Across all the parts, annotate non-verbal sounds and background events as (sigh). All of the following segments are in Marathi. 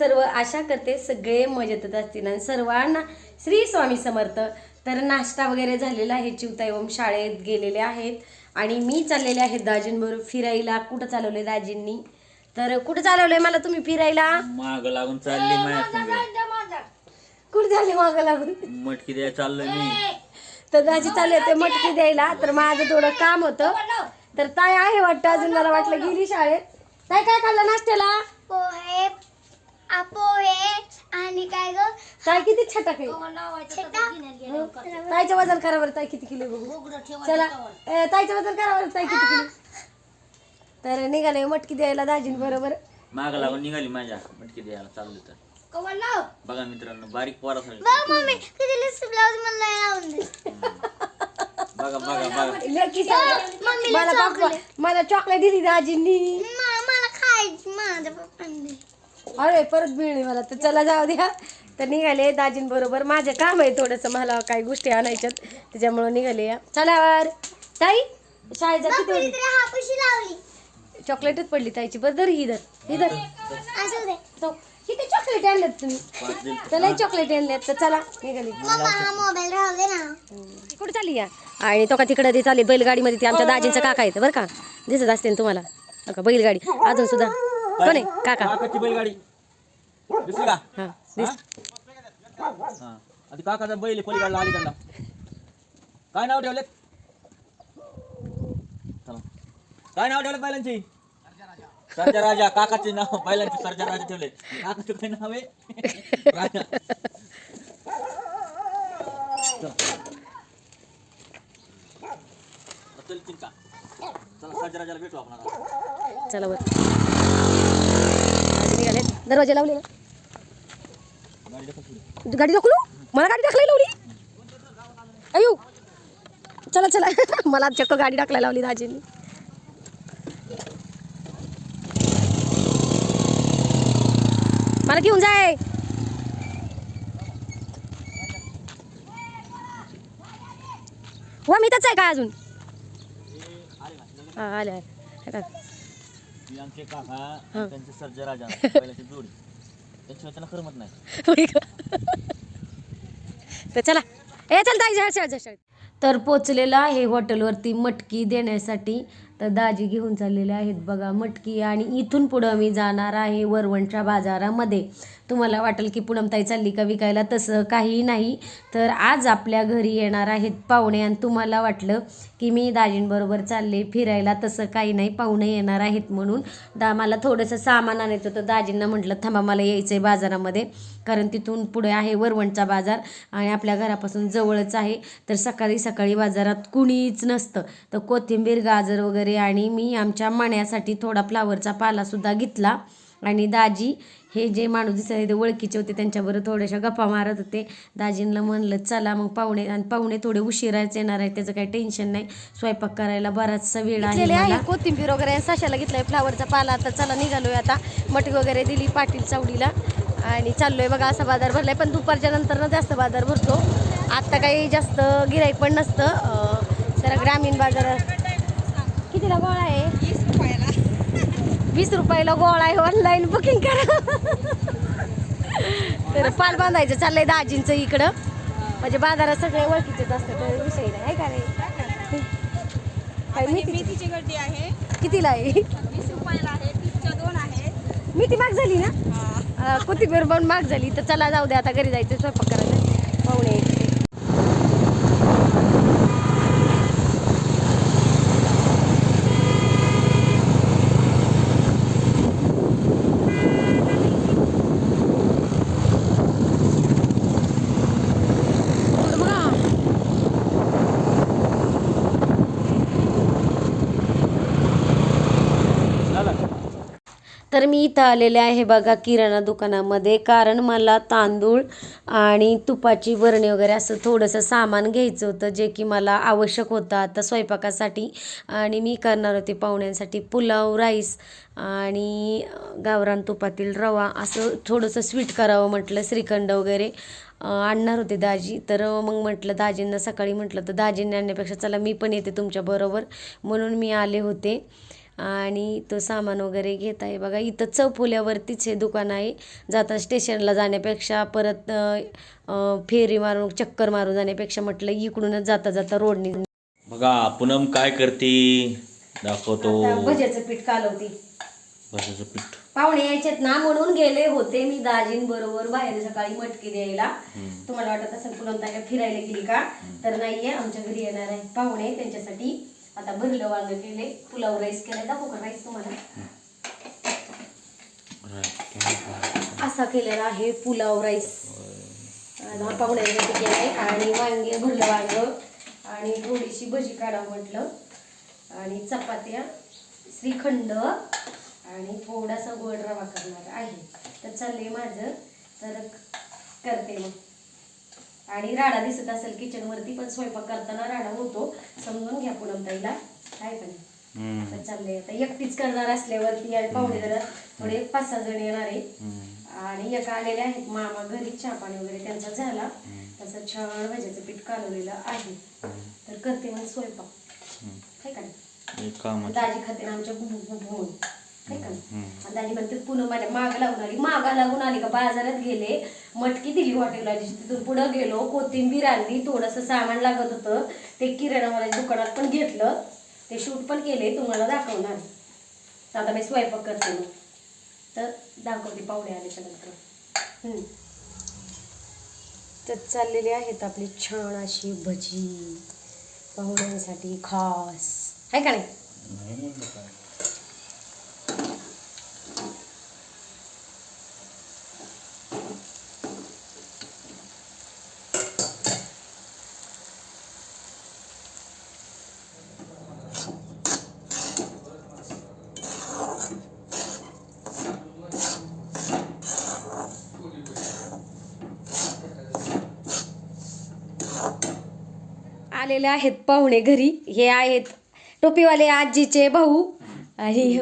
सर्व आशा करते सगळे मजेतच असतील. आणि सर्वांना श्री स्वामी समर्थ. तर नाश्ता वगैरे झालेला आहे चिवताई ओम शाळेत गेलेले आहेत. आणि मी चाललेले आहेत दाजींबरोबर फिरायला. कुठं चालवले दाजींनी? तर कुठं चालवलंय मला तुम्ही फिरायला? माग लागून चालली माझ्या कुठं झाले मागं लागून? मटकी द्यायला चाललोय मी. तर दाजी चालले होते मटकी द्यायला. तर माझं थोडं काम होतं. तर ताई आहे वाटतं अजून मला वाटलं गेली शाळेत. ताई काय खाल्लं नाश्त्याला? पोहे आ, पोहे आणि काय ग? ताई किती छटाक आहे छटा? ताईचं वजन करा बरं ताई किती किलो बघू? चला. ए, ताईचं वजन करा बरं ताई किती किलो? तर निघाले मटकी द्यायला दाजीन बरोबर. माग लागून निघाली माझ्या मटकी द्यायला चाललो तर. बघा मित्रांनो बारीक पोरासाठी बघ मम्मी किती लिस्ट ब्लाउज मला लावून दे. बघा बघा बघा. लेकी सांग. मम्मीला मला चॉकलेट दिली दाजींनी. मा- मला खायची माझ्या पप्पांनी. अरे परत मिळणे मला. तर चला जाऊ द्या. तर निघाले दाजीन बरोबर. माझं काम आहे थोडंसं. मला काही गोष्टी आणायच्यात. त्याच्यामुळे निघाले या. चलावर ताई शाळेत जा किती वाजले? चॉकलेटच पडली ताईची. बरं दर ही दर ही दर असू दे. तो किती चॉकलेट आणल्यात तुम्ही. चला चॉकलेट आणल्यात. तर चला निघाली. हा मोबाईल राहू दे ना. कुठे चालली या? आणि तो का तिकडे ते चालली बैलगाडीमध्ये ते आमच्या दाजींचं काका येतं बरं का? दिसत असते ना तुम्हाला. हो का बैलगाडी. अजून सुद्धा. कोण आहे? काका. काकाची बैलगाडी. दिसली का? हा दिस हा? आधी काकाचा बैल आहे पलीकडला अलीकडला काय नाव ठेवलेत? चला. काय नाव ठेवलेत बैलांची? सरजा राजा काकाचे नाव बैलांचे सरजा राजा ठेवले. काकाचं काय नाव आहे? राजा. चला. चल चिंता चला सरजा राजाला भेटू आपण आता. चला वर निघाले दरवाजे लावले ना. गाडी दाखव? मला गाडी टाकलाय लावली. अयो चला चला. (laughs) मला चक्क गाडी टाकलाय लावली दाजींनी. मला घेऊन जाय. वा मी आहे काय अजून? आले आहे. ती आमचे काका. त्यांचे सर्जा राजा (laughs) बैलाची जोडी त्याशिवाय त्यांना करमत नाही होय का? तर चला ए चल ताई. तर पोचलेलं आहे हॉटेलवरती मटकी देण्यासाठी तर दाजी घेऊन चाललेले आहेत बघा मटकी आणि इथून पुढं मी जाणार आहे वरवणच्या बाजारामध्ये तुम्हाला वाटेल की पुणमताई चालली का विकायला तसं काही नाही. तर आज आपल्या घरी येणार आहेत पाहुणे आणि तुम्हाला वाटलं की मी दाजींबरोबर चालले फिरायला तसं काही नाही पाहुणे येणार आहेत म्हणून. दा मला थोडंसं सामान आणायचं होतं. दाजींना म्हटलं थांबा मला यायचं आहे बाजारामध्ये कारण तिथून पुढे आहे वरवणचा बाजार आणि आपल्या घरापासून जवळच आहे. तर सकाळी सकाळी बाजारात कुणीच नसतं. तर कोथिंबीर गाजर वगैरे आणि मी आमच्या मण्यासाठी थोडा फ्लावरचा पालासुद्धा घेतला. आणि दाजी हे जे माणूस दिसत आहे ते ओळखीचे होते त्यांच्याबरोबर थोड्याशा गप्पा मारत होते. दाजींना म्हणलं चला मग पाहुणे आणि पाहुणे थोडे उशिराच येणार आहे त्याचं काही टेन्शन नाही. स्वयंपाक करायला बराचसा वेळ आहे. कोथिंबीर वगैरे सशाला घेतलाय फ्लावरचा पाला. आता चला निघालोय आता. मटकी वगैरे दिली पाटील चावडीला आणि चाललोय बघा असा बाजार भरलाय. पण दुपारच्या नंतर जास्त बाजार भरतो. आत्ता काही जास्त गिराईक पण नसतं. जरा ग्रामीण बाजारात कितीला गोळा आहे? वीस रुपयाला गोळा आहे ऑनलाईन बुकिंग करा. तर पाल बांधायचं चाललंय दाजींचं इकडं. म्हणजे बाजारात सगळे ओळखीचेच असतात तर विषय नाही आहे का नाही? मेथीची आहे. कितीला आहे? वीस रुपयाला आहे तीसच्या दोन मेथी माग झाली ना? कोथिंबीर पण माग झाली तर चला जाऊ दे आता घरी जायचं स्वयंपाक करायचं. पाहुणे तर मी इथं आलेले आहे बघा किराणा दुकानामध्ये कारण मला तांदूळ आणि तुपाची वरणी वगैरे असं थोडंसं सामान घ्यायचं होतं जे की मला आवश्यक होतं. आता स्वयंपाकासाठी आणि मी करणार होते पाहुण्यांसाठी पुलाव राईस आणि गावरान तुपातील रवा असं थोडंसं स्वीट करावं म्हटलं श्रीखंड वगैरे आणणार होते दाजी. तर मग म्हटलं दाजींना सकाळी म्हटलं तर दाजींनी आणण्यापेक्षा चला मी पण येते तुमच्याबरोबर म्हणून मी आले होते. आणि तो सामान वगैरे घेत आहे. बघा इथं चौफुल्यावरतीच हे दुकान आहे. जाता स्टेशनला जाण्यापेक्षा परत फेरी मारून चक्कर मारून जाण्यापेक्षा म्हटलं इकडूनच जाता जाता रोडनी बघा पूनम काय करते? दाखवतो. भज्याचं पीठ कालवते. बसाचं पीठ. पाहुणे यायचेत ना म्हणून गेले होते मी दाजीन बरोबर बाहेर सकाळी मटकी द्यायला. तुम्हाला वाटत असेल पुन्हा फिरायला गेली का? तर नाहीये आमच्या घरी येणार आहे. पाहुणे त्यांच्यासाठी आता भरलं वांग केले पुलाव राईस केलाय. दाखवू का राईस तुम्हाला? असा केलेला आहे पुलाव राईस हा पाहुण्यांसाठी केलाय आणि वांगे भरलं वांग. आणि थोडीशी भजी काढा म्हटलं. आणि चपात्या श्रीखंड आणि थोडासा गोड रवा करणार आहे. तर चाललंय माझं. तर करते मग. आणि राडा दिसत असेल किचन वरती पण स्वयंपाक करताना राडा होतो. समजून घ्या पूनम ताईला. काय पण. चाललंय. आता एकटीच करणार असल्यावरती आणि पाहुणे जरा. थोडे पाच सहा जण येणार आहे. आणि एक आलेले आहेत. मामा घरी चहा पाणी वगैरे त्यांचा झाला. तसं छान भाज्याचं पीठ कालवलेलं आहे. तर करते मग स्वयंपाक. काय का नाही? एक काम आहे. दाजी खाते आमच्या गुबू गुबू का? आणि दाजी म्हणते पुन्हा माझ्या माग लागून आली मागा लागून आली का बाजारात गेले मटकी दिली हॉटेलला तिथून पुढं गेलो कोथिंबीर आणली थोडंसं सामान लागत होतं ते किराणा मला दुकानात पण घेतलं ते शूट पण केले तुम्हाला दाखवणार. आता मी स्वयंपाक करते मग. तर दाखवते पाहुणे आल्याच्यानंतर हम्म. तर चाललेली आहेत आपली छान अशी भजी पाहुण्यांसाठी खास. आहे का नाही? आलेले आहेत पाहुणे घरी. हे आहेत टोपीवाले आजीचे भाऊ. आणि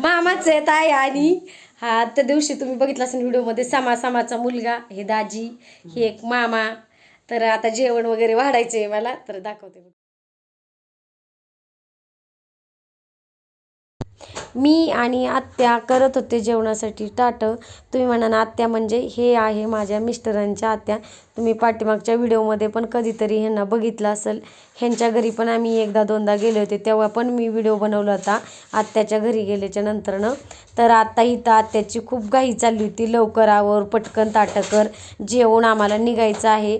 मामाचे आहेत आणि हा त्या दिवशी तुम्ही बघितलं असेल व्हिडिओमध्ये सामा सामाचा मुलगा हे दाजी हे एक मामा. तर आता जेवण वगैरे वाढायचे मला तर दाखवते. मी आणि आत्या करत होते जेवणासाठी ताटं. तुम्ही म्हणा ना आत्या म्हणजे हे आहे माझ्या मिस्टरांच्या आत्या. तुम्ही पाठीमागच्या व्हिडिओमध्ये पण कधीतरी ह्यांना बघितलं असेल. ह्यांच्या घरी पण आम्ही एकदा दोनदा गेले होते तेव्हा पण मी व्हिडिओ बनवला होता. आत्याच्या घरी गेल्याच्या नंतरनं. तर आत्ता इथं आत्याची खूप घाई चालली होती. लवकर आवर पटकन ताटकर जेवण आम्हाला निघायचं आहे.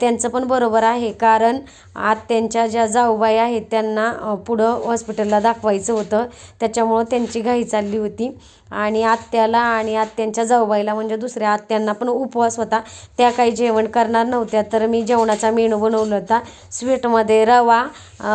त्यांचं पण बरोबर आहे कारण आत्यांच्या ज्या जाऊबाई आहेत त्यांना पुढं हॉस्पिटलला दाखवायचं होतं. त्याच्यामुळं त्यांची घाई चालली होती. आणि आत्याला आणि आत्यांच्या जाऊबाईला म्हणजे दुसऱ्या आत्यांना पण उपवास होता. त्या काही जेवण करणार नव्हत्या तर मी जेवणाचा मेनू बनवला होता. स्वीटमध्ये रवा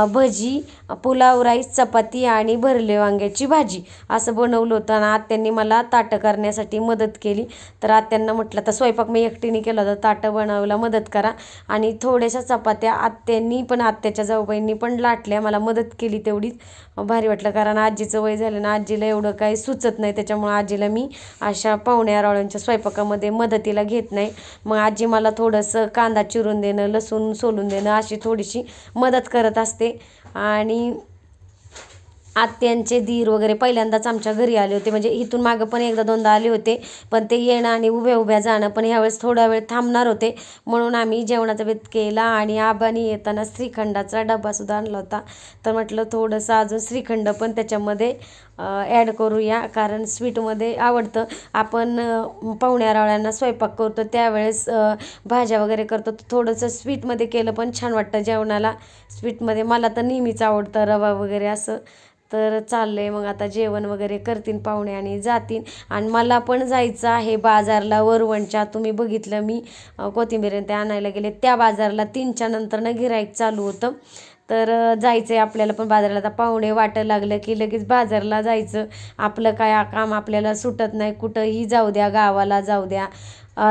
भजी पुलाव राईस चपाती आणि भरले वांग्याची भाजी असं बनवलं होतं. आणि आत्यांनी मला ताटं करण्यासाठी मदत केली. तर आत्यांना म्हटलं तर स्वयंपाक मी एकटीने केला होता ताटं बनवायला मदत करा. आणि थोड्याशा चपात्या आत्यांनी पण आत्याच्या जाऊबाईंनी पण लाटल्या. मला मदत केली तेवढीच. भारी वाटलं कारण आजीचं वय झालं ना आजीला एवढं काही सुचत नाही त्याच्यामुळे आजीला मी अशा पाहुण्या रावळ्यांच्या स्वयंपाकामध्ये मदतीला घेत नाही. मग आजी मला थोडंसं कांदा चिरून देणं लसूण सोलून देणं अशी थोडीशी मदत करत असते. आणि आत्यांचे धीर वगैरे पहिल्यांदाच आमच्या घरी आले होते. म्हणजे इथून मागं पण एकदा दोनदा आले होते. पण ते येणं आणि उभ्या उभ्या जाणं पण ह्यावेळेस थोडा वेळ थांबणार होते. म्हणून आम्ही जेवणाचा बेत केला आणि आबानी येताना श्रीखंडाचा डबासुद्धा आणला होता. तर म्हटलं थोडंसं अजून श्रीखंड पण त्याच्यामध्ये ॲड करूया. कारण स्वीटमध्ये आवडतं. आपण पाहुण्यारावळ्यांना स्वयंपाक करतो. त्यावेळेस भाज्या वगैरे करतो. तर थोडंसं स्वीटमध्ये केलं पण छान वाटतं जेवणाला. स्वीटमध्ये मला तर नेहमीच आवडतं रवा वगैरे असं. तर चाललं आहे मग आता जेवण वगैरे करतील पाहुणे आणि जातील आणि मला पण जायचं आहे बाजारला वरवणच्या. तुम्ही बघितलं मी कोथिंबीर ते आणायला गेले. त्या बाजारला तीनच्या नंतरनं गिराईक चालू होतं. तर जायचं आहे आपल्याला पण बाजाराला. आता पाहुणे वाटं लागलं की लगेच बाजारला जायचं. आपलं काय काम आपल्याला सुटत नाही. कुठंही जाऊ द्या गावाला जाऊ द्या.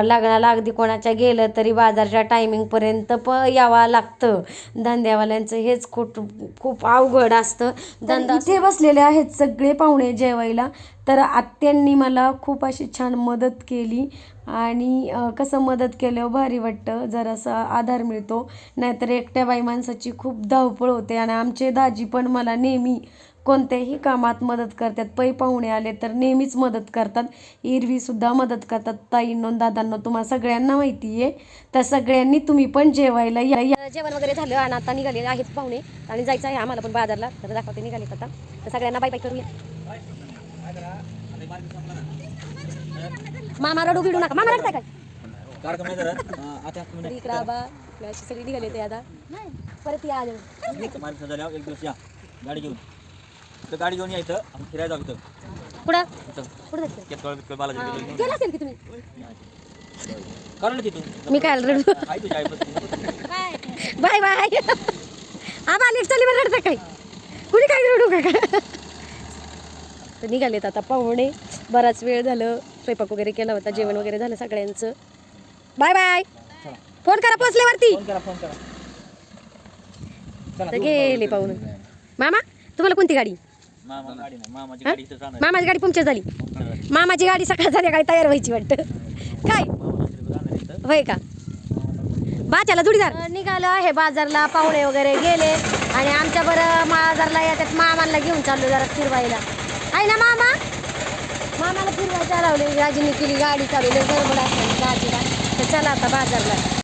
लग्नाला अगदी कोणाच्या गेलं तरी बाजारच्या टायमिंगपर्यंत प यावं लागतं. धंद्यावाल्यांचं हेच खूप खूप अवघड असतं. धंदा इथे बसलेले आहेत सगळे पाहुणे जेवायला. तर आत्यांनी मला खूप अशी छान मदत केली आणि कसं मदत केल्यावर भारी वाटतं जरासा आधार मिळतो. नाहीतर एकट्या बाई माणसाची खूप धावपळ होते आणि आमचे दाजी पण मला नेहमी कोणत्याही कामात मदत करतात. पै पाहुणे आले तर नेहमीच मदत करतात. इरवीसुद्धा मदत करतात. ताईंनो दादांनो तुम्हाला सगळ्यांना माहिती आहे. तर सगळ्यांनी तुम्ही पण जेवायला या. जेवण वगैरे झालं आणि आता निघालेले आहेत पाहुणे. आणि जायचं आहे आम्हाला पण बाजारला. तर दाखवते निघाले आता. तर सगळ्यांना बाय बाय करूया. मामा रडू बिडू नका. मामा रडताय काय? इकडं आबा अशी सगळी निघाले ते आता परत या एक दिवस या. गाडी घेऊन. तर गाडी घेऊन यायचं आपण फिरायला जाऊ असेल की तुम्ही? तिथून? मी काय रडू बाय बाय. आबा लेट चाली बरं रडता काय? कुणी काय रडू का? काय तर निघालेत आता पाहुणे. बराच वेळ झालं स्वयंपाक वगैरे केला होता जेवण वगैरे झालं सगळ्यांचं. बाय बाय फोन करा पोचल्यावरती फोन करा फोन करा. चला, तर गेले पाहुणे. मामा तुम्हाला कोणती गाडी? मामा गाडी नाही मामाची हा? गाडी इथं जाणार मामाची गाडी पंक्चर झाली. मामाची गाडी सकाळ संध्याकाळी तयार व्हायची वाटतं. काय? होय का? बाच्याला जुडीदार. निघालो आहे बाजारला पाहुणे वगैरे गेले. आणि आमच्या बरं बाजारला येतात मामाला घेऊन चाललो जरा फिरवायला. आहे ना मामा? मामाला फिरवायला चालवली राजीने केली गाडी चालवली गडबड असेल दाजीला तर चला आता बाजारला.